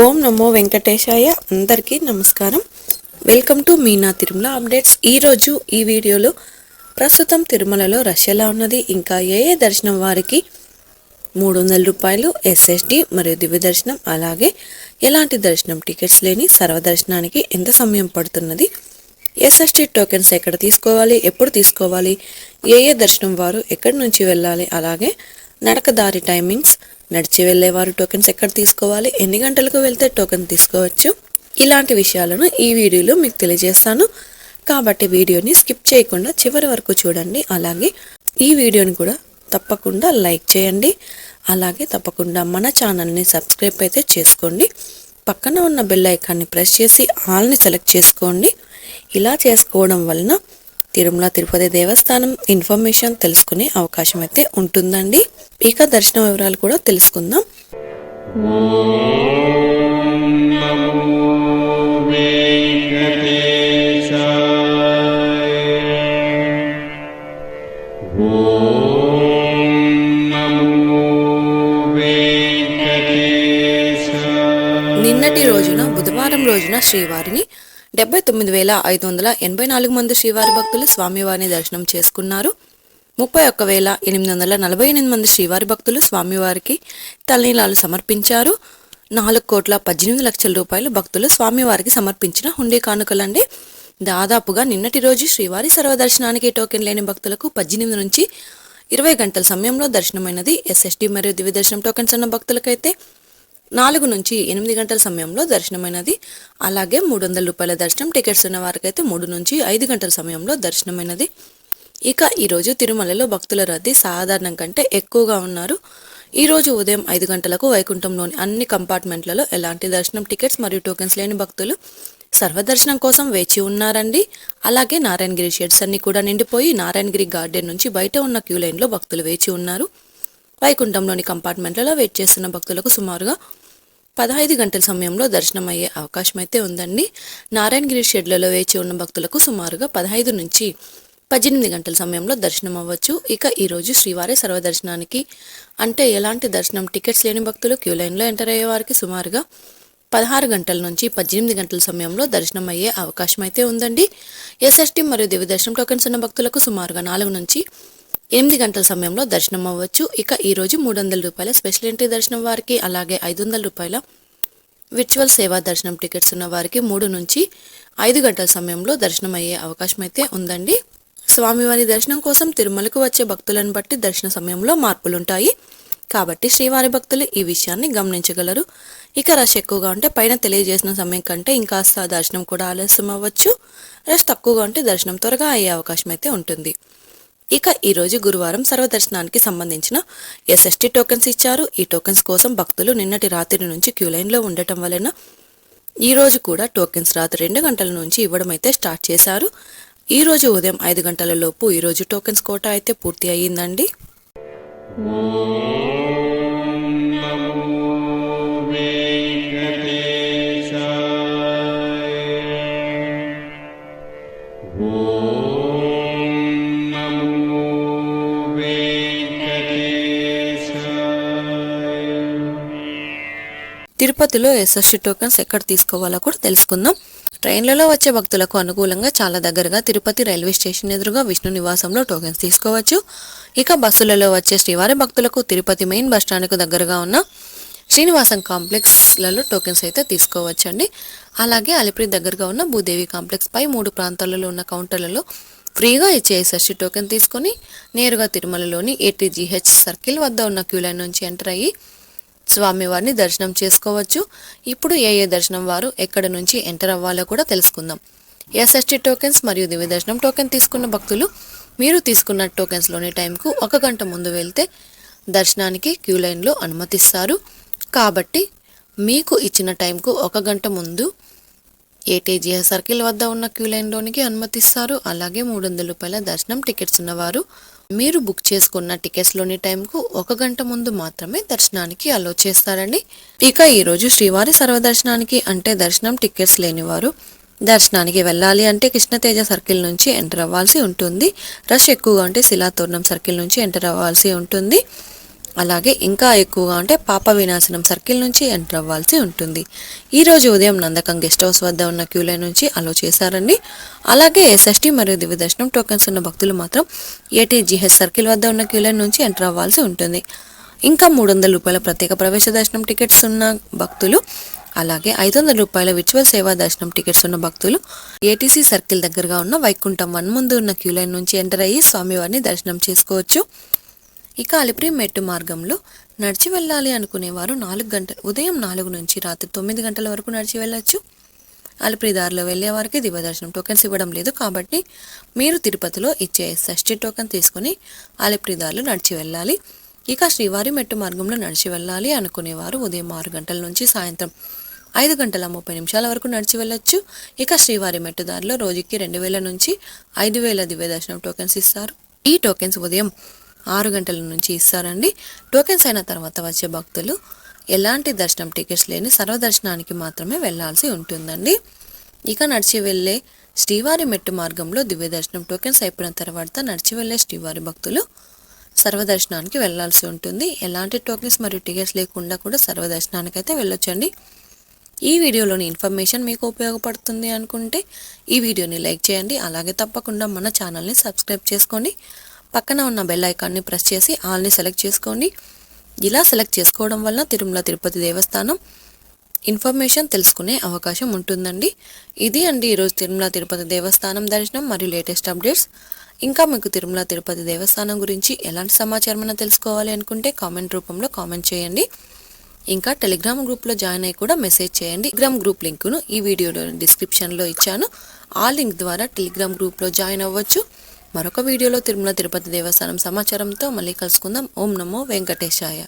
ఓం నమో వెంకటేశాయ అందరికీ నమస్కారం. Welcome to Meena Tirumala updates. ఈరోజు ఈ వీడియోలో ప్రస్తుతం తిరుమలలో రష్ ఎలా ఉన్నది. ఇంకా ఏ ఏ దర్శనం వారికి మూడు వందల రూపాయలు ఎస్ఎస్డి మరియు దివ్య దర్శనం అలాగే ఎలాంటి దర్శనం టికెట్స్ లేని సర్వదర్శనానికి ఎంత సమయం పడుతున్నది ఎస్ఎస్టీ టోకెన్స్ ఎక్కడ తీసుకోవాలి ఎప్పుడు తీసుకోవాలి ఏ ఏ దర్శనం వారు ఎక్కడి నుంచి వెళ్ళాలి అలాగే నడకదారి టైమింగ్స్ నడిచి వెళ్ళేవారు టోకెన్స్ ఎక్కడ తీసుకోవాలి? ఎన్ని గంటలకు వెళ్తే టోకెన్ తీసుకోవచ్చు? ఇలాంటి విషయాలను ఈ వీడియోలో మీకు తెలియజేస్తాను. కాబట్టి వీడియోని స్కిప్ చేయకుండా చివరి వరకు చూడండి. అలాగే ఈ వీడియోని కూడా తప్పకుండా లైక్ చేయండి. అలాగే తప్పకుండా మన ఛానల్ని సబ్స్క్రైబ్ అయితే చేసుకోండి. పక్కన ఉన్న బెల్ ఐకాన్ని ప్రెస్ చేసి ఆల్ని సెలెక్ట్ చేసుకోండి. ఇలా చేసుకోవడం వలన తిరుమల తిరుపతి దేవస్థానం ఇన్ఫర్మేషన్ తెలుసుకునే అవకాశం అయితే ఉంటుందండి. ఇక దర్శన వివరాలు కూడా తెలుసుకుందాం. నిన్నటి రోజున బుధవారం రోజున శ్రీవారిని డెబ్బై తొమ్మిది వేల ఐదు వందల ఎనభై నాలుగు మంది శ్రీవారి భక్తులు స్వామివారిని దర్శనం చేసుకున్నారు. ముప్పై ఒక్క వేల ఎనిమిది వందల నలభై ఎనిమిది మంది శ్రీవారి భక్తులు స్వామివారికి తలనీలాలు సమర్పించారు. నాలుగు కోట్ల పద్దెనిమిది లక్షల రూపాయలు భక్తులు స్వామివారికి సమర్పించిన హుండీ కానుకలండి. దాదాపుగా నిన్నటి రోజు శ్రీవారి సర్వదర్శనానికి టోకెన్ లేని భక్తులకు పద్దెనిమిది నుంచి ఇరవై గంటల సమయంలో దర్శనమైనది. ఎస్ఎస్డి మరియు దివ్య దర్శనం టోకెన్స్ ఉన్న భక్తులకైతే నాలుగు నుంచి ఎనిమిది గంటల సమయంలో దర్శనమైనది. అలాగే మూడు వందల రూపాయల దర్శనం టికెట్స్ ఉన్న వారికైతే మూడు నుంచి ఐదు గంటల సమయంలో దర్శనమైనది. ఇక ఈరోజు తిరుమలలో భక్తుల రద్దీ సాధారణం కంటే ఎక్కువగా ఉన్నారు. ఈరోజు ఉదయం ఐదు గంటలకు వైకుంఠంలోని అన్ని కంపార్ట్మెంట్లలో ఎలాంటి దర్శనం టికెట్స్ మరియు టోకెన్స్ లేని భక్తులు సర్వదర్శనం కోసం వేచి ఉన్నారండి. అలాగే నారాయణగిరి షెడ్స్ అన్ని కూడా నిండిపోయి నారాయణగిరి గార్డెన్ నుంచి బయట ఉన్న క్యూ లైన్లో భక్తులు వేచి ఉన్నారు. వైకుంఠంలోని కంపార్ట్మెంట్లలో వెయిట్ చేస్తున్న భక్తులకు సుమారుగా పదహైదు గంటల సమయంలో దర్శనం అయ్యే అవకాశం అయితే ఉందండి. నారాయణగిరి షెడ్లలో వేచి ఉన్న భక్తులకు సుమారుగా పదహైదు నుంచి పద్దెనిమిది గంటల సమయంలో దర్శనం అవ్వచ్చు ఇక ఈరోజు శ్రీవారి సర్వదర్శనానికి అంటే ఎలాంటి దర్శనం టికెట్స్ లేని భక్తులు క్యూ లైన్లో ఎంటర్ అయ్యే వారికి సుమారుగా పదహారు గంటల నుంచి పద్దెనిమిది గంటల సమయంలో దర్శనం అయ్యే అవకాశం అయితే ఉందండి. ఎస్ఎస్టీ మరియు దివ్య దర్శనం టోకెన్స్ ఉన్న భక్తులకు సుమారుగా నాలుగు నుంచి ఎనిమిది గంటల సమయంలో దర్శనం అవ్వచ్చు. ఇక ఈరోజు మూడు వందల రూపాయల స్పెషల్ ఎంట్రీ దర్శనం వారికి అలాగే ఐదు వందల రూపాయల విర్చువల్ సేవా దర్శనం టికెట్స్ ఉన్న వారికి మూడు నుంచి ఐదు గంటల సమయంలో దర్శనం అయ్యే అవకాశం అయితే ఉందండి. స్వామివారి దర్శనం కోసం తిరుమలకు వచ్చే భక్తులను బట్టి దర్శన సమయంలో మార్పులుంటాయి. కాబట్టి శ్రీవారి భక్తులు ఈ విషయాన్ని గమనించగలరు. ఇక రష్ ఎక్కువగా ఉంటే పైన తెలియజేసిన సమయం కంటే ఇంకాస్త దర్శనం కూడా ఆలస్యం అవ్వచ్చు. రష్ తక్కువగా ఉంటే దర్శనం త్వరగా అయ్యే అవకాశం అయితే ఉంటుంది. ఇక ఈరోజు గురువారం సర్వదర్శనానికి సంబంధించిన ఎస్ఎస్టీ టోకెన్స్ ఇచ్చారు. ఈ టోకెన్స్ కోసం భక్తులు నిన్నటి రాత్రి నుంచి క్యూ లైన్లో ఉండటం వలన ఈ రోజు కూడా టోకెన్స్ రాత్రి రెండు గంటల నుంచి ఇవ్వడం అయితే స్టార్ట్ చేశారు. ఈరోజు ఉదయం ఐదు గంటల లోపు ఈ రోజు టోకెన్స్ కోట అయితే పూర్తి అయ్యిందండి. తిరుపతిలో ఎస్ఎస్టీ టోకెన్స్ ఎక్కడ తీసుకోవాలో కూడా తెలుసుకుందాం. ట్రైన్లలో వచ్చే భక్తులకు అనుకూలంగా చాలా దగ్గరగా తిరుపతి రైల్వే స్టేషన్ ఎదురుగా విష్ణు నివాసంలో టోకెన్స్ తీసుకోవచ్చు. ఇక బస్సులలో వచ్చే శ్రీవారి భక్తులకు తిరుపతి మెయిన్ బస్ స్టాండ్కు దగ్గరగా ఉన్న శ్రీనివాసం కాంప్లెక్స్లలో టోకెన్స్ అయితే తీసుకోవచ్చు అండి అలాగే అలిపిరి దగ్గరగా ఉన్న భూదేవి కాంప్లెక్స్ పై మూడు ప్రాంతాలలో ఉన్న కౌంటర్లలో ఫ్రీగా ఇచ్చే ఎస్ఎస్టీ టోకెన్ తీసుకొని నేరుగా తిరుమలలోని ఏటీజీహెచ్ సర్కిల్ వద్ద ఉన్న క్యూ లైన్ నుంచి ఎంటర్ అయ్యి స్వామివారిని దర్శనం చేసుకోవచ్చు. ఇప్పుడు ఏ ఏ దర్శనం వారు ఎక్కడ నుంచి ఎంటర్ అవ్వాలో కూడా తెలుసుకుందాం. ఎస్ఎస్టీ టోకెన్స్ మరియు దివ్య దర్శనం టోకెన్ తీసుకున్న భక్తులు మీరు తీసుకున్న టోకెన్స్లోని టైంకు ఒక గంట ముందు వెళ్తే దర్శనానికి క్యూ లైన్లో అనుమతిస్తారు. కాబట్టి మీకు ఇచ్చిన టైంకు ఒక గంట ముందు ఏటీజీఆర్ సర్కిల్ వద్ద ఉన్న క్యూ లైన్లోనికి అనుమతిస్తారు. అలాగే మూడు వందల రూపాయల దర్శనం టికెట్స్ ఉన్నవారు. మీరు బుక్ చేసుకున్న టికెట్స్లోని టైంకు ఒక గంట ముందు మాత్రమే దర్శనానికి అలో చేస్తారండి. ఇక ఈరోజు శ్రీవారి సర్వదర్శనానికి అంటే దర్శనం టికెట్స్ లేనివారు. దర్శనానికి వెళ్ళాలి అంటే కృష్ణతేజ సర్కిల్ నుంచి ఎంటర్ అవ్వాల్సి ఉంటుంది. రష్ ఎక్కువగా ఉంటే శిలాతోరణం సర్కిల్ నుంచి ఎంటర్ అవ్వాల్సి ఉంటుంది. అలాగే ఇంకా ఎక్కువగా ఉంటే పాప వినాశనం సర్కిల్ నుంచి ఎంటర్ అవ్వాల్సి ఉంటుంది. ఈ రోజు ఉదయం నందకం గెస్ట్ హౌస్ వద్ద ఉన్న క్యూ లైన్ నుంచి అలో చేశారండి. అలాగే షష్ఠి మరియు దివ్య దర్శనం టోకెన్స్ ఉన్న భక్తులు మాత్రం ఏటీజీహెచ్ సర్కిల్ వద్ద ఉన్న క్యూ లైన్ నుంచి ఎంటర్ అవ్వాల్సి ఉంటుంది. ఇంకా మూడు వందల రూపాయల ప్రత్యేక ప్రవేశ దర్శనం టికెట్స్ ఉన్న భక్తులు అలాగే ఐదు వందల రూపాయల విచువల్ సేవా దర్శనం టికెట్స్ ఉన్న భక్తులు ఏటీసీ సర్కిల్ దగ్గరగా ఉన్న వైకుంఠం వన్ ముందు ఉన్న క్యూ లైన్ నుంచి ఎంటర్ అయ్యి స్వామివారిని దర్శనం చేసుకోవచ్చు. ఇక అలిపిరి మెట్టు మార్గంలో నడిచి వెళ్ళాలి అనుకునేవారు నాలుగు గంటలు ఉదయం నాలుగు నుంచి రాత్రి తొమ్మిది గంటల వరకు నడిచి వెళ్ళొచ్చు. అలిపిరి దారిలో వెళ్ళే వారికి దివ్యదర్శనం టోకెన్స్ ఇవ్వడం లేదు కాబట్టి మీరు తిరుపతిలో ఇచ్చే షష్ఠి టోకెన్ తీసుకుని అలిపిరి దారిలో నడిచి వెళ్ళాలి. ఇక శ్రీవారి మెట్టు మార్గంలో నడిచి వెళ్ళాలి అనుకునేవారు ఉదయం ఆరు గంటల నుంచి సాయంత్రం ఐదు గంటల ముప్పై నిమిషాల వరకు నడిచి వెళ్ళొచ్చు. ఇక శ్రీవారి మెట్టు దారిలో రోజుకి రెండు వేల నుంచి ఐదు వేల దివ్య దర్శనం టోకెన్స్ ఇస్తారు. ఈ టోకెన్స్ ఉదయం ఆరు గంటల నుంచి ఇస్తారండి. టోకెన్స్ అయిన తర్వాత వచ్చే భక్తులు ఎలాంటి దర్శనం టికెట్స్ లేని సర్వదర్శనానికి మాత్రమే వెళ్ళాల్సి ఉంటుందండి. ఇక నడిచి వెళ్ళే శ్రీవారి మెట్టు మార్గంలో దివ్య దర్శనం టోకెన్స్ అయిపోయిన తర్వాత నడిచి వెళ్ళే శ్రీవారి భక్తులు సర్వదర్శనానికి వెళ్ళాల్సి ఉంటుంది. ఎలాంటి టోకెన్స్ మరియు టికెట్స్ లేకుండా కూడా సర్వదర్శనానికి అయితే వెళ్ళొచ్చండి. ఈ వీడియోలోని ఇన్ఫర్మేషన్ మీకు ఉపయోగపడుతుంది అనుకుంటే ఈ వీడియోని లైక్ చేయండి. అలాగే తప్పకుండా మన ఛానల్ని సబ్స్క్రైబ్ చేసుకోండి. పక్కన ఉన్న బెల్ ఐకాన్ని ప్రెస్ చేసి ఆల్ని సెలెక్ట్ చేసుకోండి. ఇలా సెలెక్ట్ చేసుకోవడం వల్ల తిరుమల తిరుపతి దేవస్థానం ఇన్ఫర్మేషన్ తెలుసుకునే అవకాశం ఉంటుందండి. ఇది అండి ఈరోజు తిరుమల తిరుపతి దేవస్థానం దర్శనం మరియు లేటెస్ట్ అప్డేట్స్ ఇంకా మీకు తిరుమల తిరుపతి దేవస్థానం గురించి ఎలాంటి సమాచారం అయినా తెలుసుకోవాలి అనుకుంటే కామెంట్ రూపంలో కామెంట్ చేయండి. ఇంకా టెలిగ్రామ్ గ్రూప్లో జాయిన్ అయ్యి కూడా మెసేజ్ చేయండి. టెలిగ్రామ్ గ్రూప్ లింకును ఈ వీడియోలో డిస్క్రిప్షన్లో ఇచ్చాను. ఆ లింక్ ద్వారా టెలిగ్రామ్ గ్రూప్లో జాయిన్ అవ్వచ్చు. మరొక వీడియోలో తిరుమల తిరుపతి దేవస్థానం సమాచారంతో మళ్ళీ కలుసుకుందాం. ఓం నమో వెంకటేశాయ.